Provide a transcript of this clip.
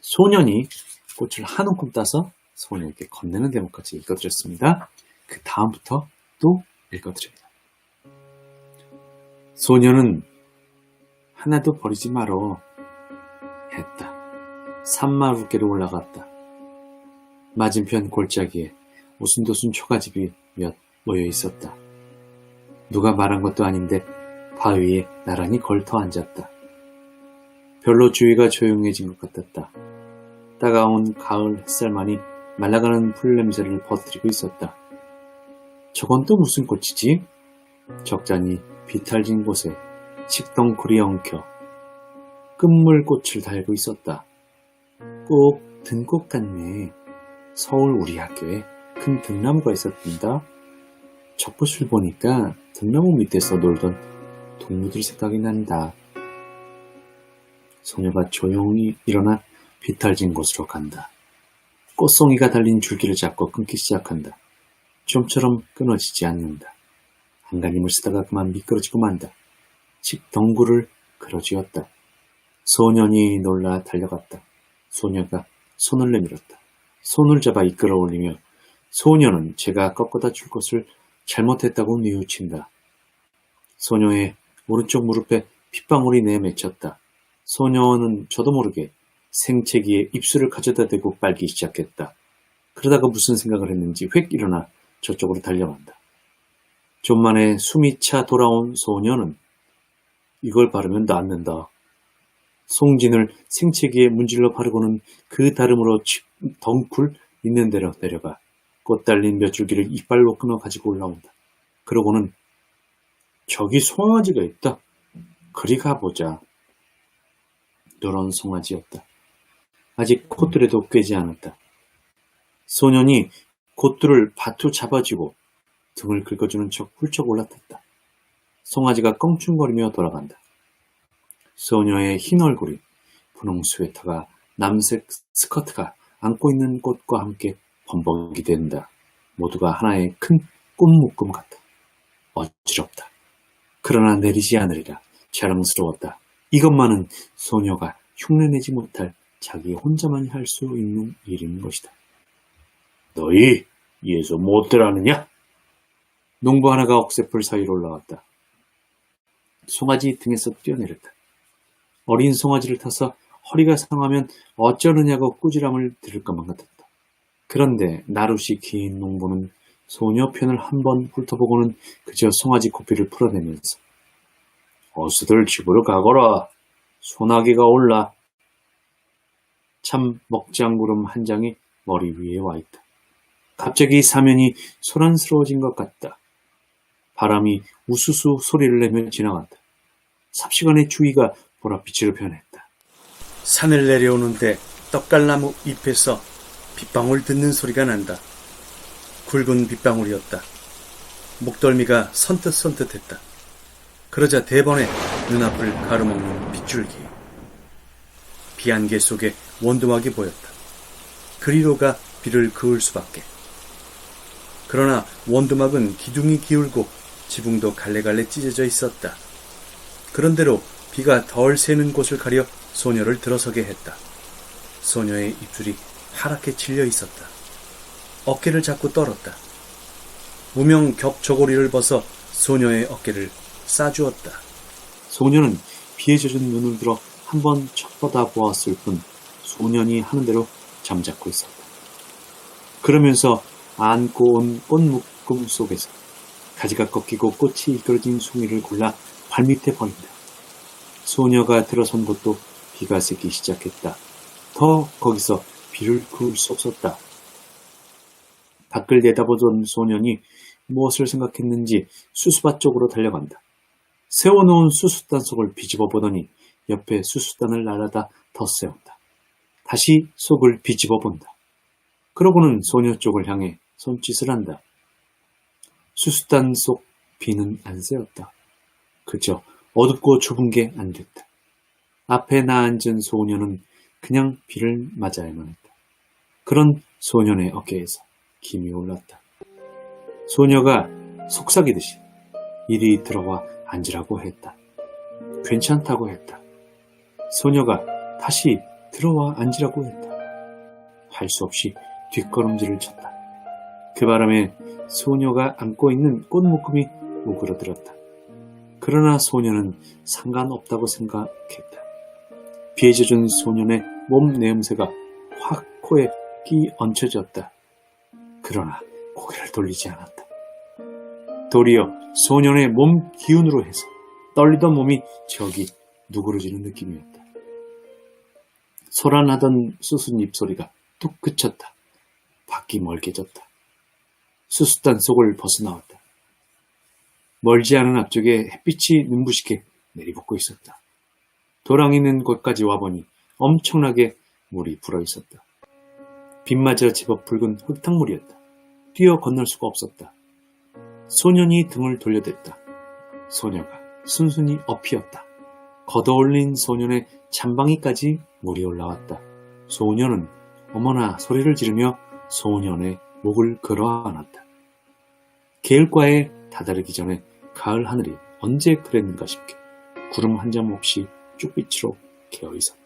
소년이 꽃을 한 움큼 따서 소녀에게 건네는 대목까지 읽어드렸습니다. 그 다음부터 또 읽어드립니다. 소녀는 하나도 버리지 말어 했다. 산마루께로 올라갔다. 맞은편 골짜기에 오순도순 초가집이 몇 모여 있었다. 누가 말한 것도 아닌데 바위에 나란히 걸터 앉았다. 별로 주위가 조용해진 것 같았다. 따가운 가을 햇살만이 말라가는 풀 냄새를 퍼뜨리고 있었다. 저건 또 무슨 꽃이지? 적잖이 비탈진 곳에 식덩굴이 엉켜 끝물꽃을 달고 있었다. 꼭 등꽃 같네. 서울 우리 학교에 큰 등나무가 있었단다. 적붓을 보니까 등나무 밑에서 놀던 동무들 생각이 난다. 소녀가 조용히 일어나 비탈진 곳으로 간다. 꽃송이가 달린 줄기를 잡고 끊기 시작한다. 좀처럼 끊어지지 않는다. 한가님을 쓰다가 그만 미끄러지고 만다. 식덩굴을 그러쥐었다. 소년이 놀라 달려갔다. 소녀가 손을 내밀었다. 손을 잡아 이끌어 올리며 소녀는 제가 꺾어다 줄 것을 잘못했다고 뉘우친다. 소녀의 오른쪽 무릎에 핏방울이 내맺혔다. 소녀는 저도 모르게 생채기에 입술을 가져다 대고 빨기 시작했다. 그러다가 무슨 생각을 했는지 획 일어나 저쪽으로 달려간다. 좀 만에 숨이 차 돌아온 소녀는 이걸 바르면 낫는다. 송진을 생채기에 문질러 바르고는 그 다름으로 덩굴 있는 대로 내려가 꽃 달린 몇 줄기를 이빨로 끊어 가지고 올라온다. 그러고는 저기 송아지가 있다. 그리 가보자. 노란 송아지였다. 아직 콧들에도 꿰지 않았다. 소년이 콧들을 바투 잡아쥐고 등을 긁어주는 척 훌쩍 올라탔다. 송아지가 껑충거리며 돌아간다. 소녀의 흰 얼굴이 분홍 스웨터가 남색 스커트가 안고 있는 꽃과 함께 범벅이 된다. 모두가 하나의 큰 꽃묶음 같다. 어지럽다. 그러나 내리지 않으리라 자랑스러웠다. 이것만은 소녀가 흉내내지 못할 자기 혼자만이 할수 있는 일인 것이다. 너희 예수 못 들어느냐? 농부 하나가 억새풀 사이로 올라왔다. 송아지 등에서 뛰어내렸다. 어린 송아지를 타서 허리가 상하면 어쩌느냐고 꾸지람을 들을 것만 같았다. 그런데 나룻이 긴 농부는 소녀 편을 한 번 훑어보고는 그저 송아지 코피를 풀어내면서 어수들 집으로 가거라. 소나기가 올라. 참 먹장구름 한 장이 머리 위에 와 있다. 갑자기 사면이 소란스러워진 것 같다. 바람이 우수수 소리를 내며 지나간다. 삽시간에 주위가 보랏빛으로 변했다. 산을 내려오는데 떡갈나무 잎에서 빗방울 듣는 소리가 난다. 굵은 빗방울이었다. 목덜미가 선뜻선뜻했다. 그러자 대번에 눈앞을 가로막는 빗줄기. 비안개 속에 원두막이 보였다. 그리로가 비를 그을 수밖에. 그러나 원두막은 기둥이 기울고 지붕도 갈래갈래 찢어져 있었다. 그런대로 비가 덜 새는 곳을 가려 소녀를 들어서게 했다. 소녀의 입술이 하얗게 질려 있었다. 어깨를 잡고 떨었다. 무명 겹저고리를 벗어 소녀의 어깨를 싸주었다. 소녀는 비에 젖은 눈을 들어 한 번 쳐다다 보았을 뿐 소년이 하는 대로 잠자코 있었다. 그러면서 안고 온 꽃묶음 속에서 가지가 꺾이고 꽃이 이끌어진 송이를 골라 발밑에 버린다. 소녀가 들어선 곳도 비가 새기 시작했다. 더 거기서 비를 그을 수 없었다. 밖을 내다보던 소년이 무엇을 생각했는지 수수밭 쪽으로 달려간다. 세워놓은 수수단 속을 뒤집어 보더니 옆에 수수단을 날아다 덧세운다. 다시 속을 뒤집어 본다. 그러고는 소녀 쪽을 향해 손짓을 한다. 수수단 속 비는 안 새었다. 그저 어둡고 좁은 게 안 됐다. 앞에 나 앉은 소녀는 그냥 비를 맞아야만 했다. 그런 소년의 어깨에서 김이 올랐다. 소녀가 속삭이듯이 이리 들어와 앉으라고 했다. 괜찮다고 했다. 소녀가 다시 들어와 앉으라고 했다. 할 수 없이 뒷걸음질을 쳤다. 그 바람에 소녀가 안고 있는 꽃 묶음이 오그러들었다. 그러나 소녀는 상관없다고 생각했다. 젖은 소년의 몸 내음새가 확 코에 끼 얹혀졌다. 그러나 고개를 돌리지 않았다. 도리어 소년의 몸 기운으로 해서 떨리던 몸이 저기 누그러지는 느낌이었다. 소란하던 수순 입소리가 뚝 그쳤다. 밖이 멀게졌다. 수수단 속을 벗어나왔다. 멀지 않은 앞쪽에 햇빛이 눈부시게 내리붙고 있었다. 도랑 있는 곳까지 와보니 엄청나게 물이 불어 있었다. 빗맞아 제법 붉은 흙탕물이었다. 뛰어 건널 수가 없었다. 소년이 등을 돌려댔다. 소녀가 순순히 엎이었다. 걷어올린 소년의 잔방이까지 물이 올라왔다. 소년은 어머나 소리를 지르며 소년의 목을 걸어 안았다. 계을과에 다다르기 전에 가을 하늘이 언제 그랬는가 싶게 구름 한 점 없이 쪽빛으로 개어 있었다.